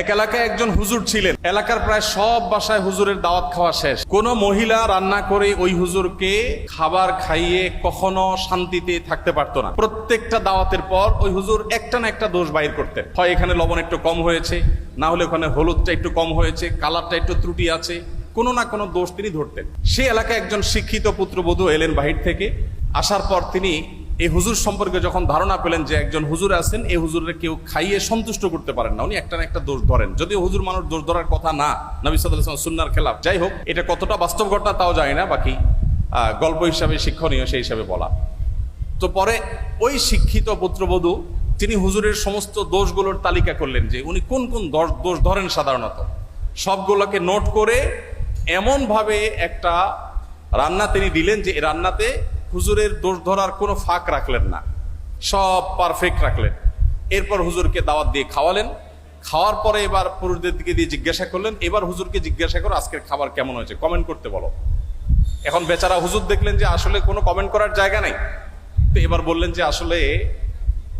এক এলাকায় একজন হুজুর ছিলেন। এলাকার প্রায় সব বাসায় হুজুরের দাওয়াত খাওয়া শেষ। কোন মহিলা রান্না করে ওই হুজুরকে খাবার খাইয়ে কখনো শান্তিতে থাকতে পারতো না। প্রত্যেকটা দাওয়াতের পর ওই হুজুর একটা না একটা দোষ বাইর করতেন। হয় এখানে লবণ একটু কম হয়েছে, না হলে ওখানে হলুদটা একটু কম হয়েছে, কালারটা একটু ত্রুটি আছে, কোনো না কোনো দোষ তিনি ধরতেন। সে এলাকায় একজন শিক্ষিত পুত্রবধূ এলেন বাহির থেকে। আসার পর তিনি এই হুজুর সম্পর্কে যখন ধারণা পেলেন যে একজন হুজুর আছেন, এই হুজুরের কেউ খাইয়ে সন্তুষ্ট করতে পারেন না। উনি একটা না একটা দোষ ধরেন। যদিও হুজুর মানুষ দোষ ধরার কথা না, নবী সাল্লাহ সুন্নার খেলাফ। যাই হোক, এটা কতটা বাস্তব ঘটনা তাও জানি না, বাকি গল্প হিসাবে, শিক্ষণীয় সেই হিসাবে বলা। তো পরে ওই শিক্ষিত পুত্রবধূ, তিনি হুজুরের সমস্ত দোষগুলোর তালিকা করলেন যে উনি কোন কোন দোষ- ধরেন সাধারণত। সবগুলোকে নোট করে এমনভাবে একটা রান্না তিনি দিলেন যে রান্নাতে হুজুরের দোষ ধরার কোনো ফাঁক রাখলেন না। সব পারফেক্ট রাখলেন। এরপর হুজুরকে দাওয়াত দিয়ে খাওয়ালেন। খাওয়ার পরে এবার পুরুষদের দিকে দিয়ে জিজ্ঞাসা করলেন, এবার হুজুরকে জিজ্ঞাসা করো আজকের খাবার কেমন হয়েছে কমেন্ট করতে বলো। এখন বেচারা হুজুর দেখলেন যে আসলে কোনো কমেন্ট করার জায়গা নাই। তো এবার বললেন যে আসলে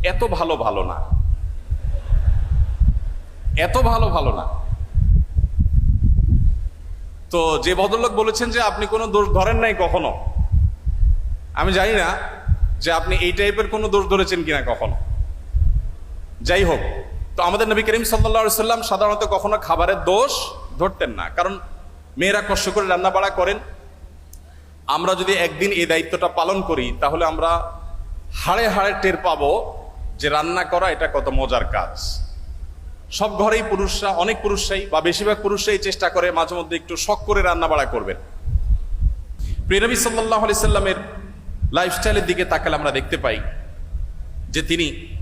এত ভালো ভালো না। এত ভালো ভালো না। তো যে ভদ্রলোক বলেছেন যে আপনি কোনো দোষ ধরেন নাই কখনো। আমি জানি না যে আপনি এই টাইপের কোনো দোষ ধরেছেন কিনা কখনো। যাই হোক, তো আমাদের নবী করিম সাল্লা সাল্লাম সাধারণত কখনো খাবারের দোষ ধরতেন না, কারণ মেয়েরা কষ্ট করে রান্না বাড়া করেন। আমরা যদি একদিন এই দায়িত্বটা পালন করি, তাহলে আমরা হাড়ে হাড়ে টের পাবো যে রান্না করা এটা কত মজার কাজ। সব ঘরেই পুরুষরা, অনেক পুরুষরাই বা বেশিরভাগ পুরুষরাই চেষ্টা করে মাঝে মধ্যে একটু শখ করে রান্না বাড়া করবেন প্রিয়নবী সাল্লাহ আলি সাল্লামের লাইফস্টাইলের দিকে তাকালে আমরা দেখতে পাই যে তিনি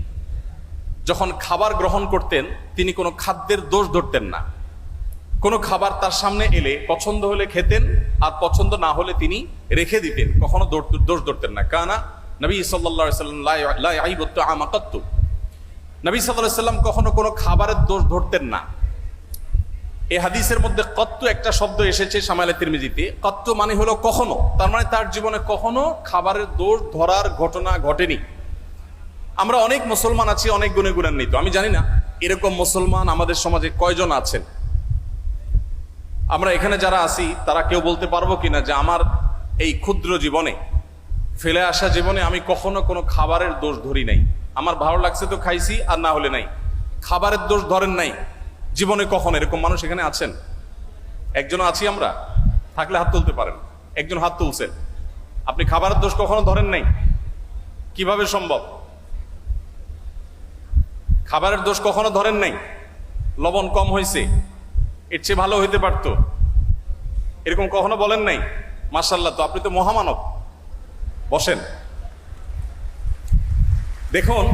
যখন খাবার গ্রহণ করতেন, তিনি কোনো খাদ্যের দোষ ধরতেন না। কোনো খাবার তার সামনে এলে পছন্দ হলে খেতেন, আর পছন্দ না হলে তিনি রেখে দিতেন। কখনো দোষ- ধরতেন না। কানা নবী সাল্লাম কখনো কোনো খাবারের দোষ ধরতেন না। এই হাদিসের মধ্যে কত্ত একটা শব্দ এসেছে সামাইলে তিরমিজিতে। কত্ত মানে হলো কখনো। তার মানে তার জীবনে কখনো খাবারের দোষ ধরার ঘটনা ঘটেনি। আমরা অনেক মুসলমান আছি, অনেক গুণে গুণান্বিত। আমি জানি না এরকম মুসলমান আমাদের সমাজে কয়জন আছেন। আমরা এখানে যারা আছি, তারা কেউ বলতে পারব কিনা যে আমার এই ক্ষুদ্র জীবনে, ফেলে আসা জীবনে আমি কখনো কোনো খাবারের দোষ ধরি নাই। আমার ভালো লাগছে তো খাইছি, আর না হলে নাই। খাবারের দোষ ধরেন নাই। জীবনে কখনো এরকম মানুষ এখানে আছেন? একজন আছি আমরা। থাকলে হাত তুলতে পারেন। একজন হাত তুলছেন আপনি খাবারের দোষ কখনো ধরেন নাই? কীভাবে সম্ভব? খাবারের দোষ কখনো ধরেন নাই? লবণ কম হয়েছে এর চেয়ে ভালো হইতে পারতো। এরকম কখনো বলেন নাই? মার্শাল্লাহ তো আপনি তো মহামানব। বসেন। দেখুন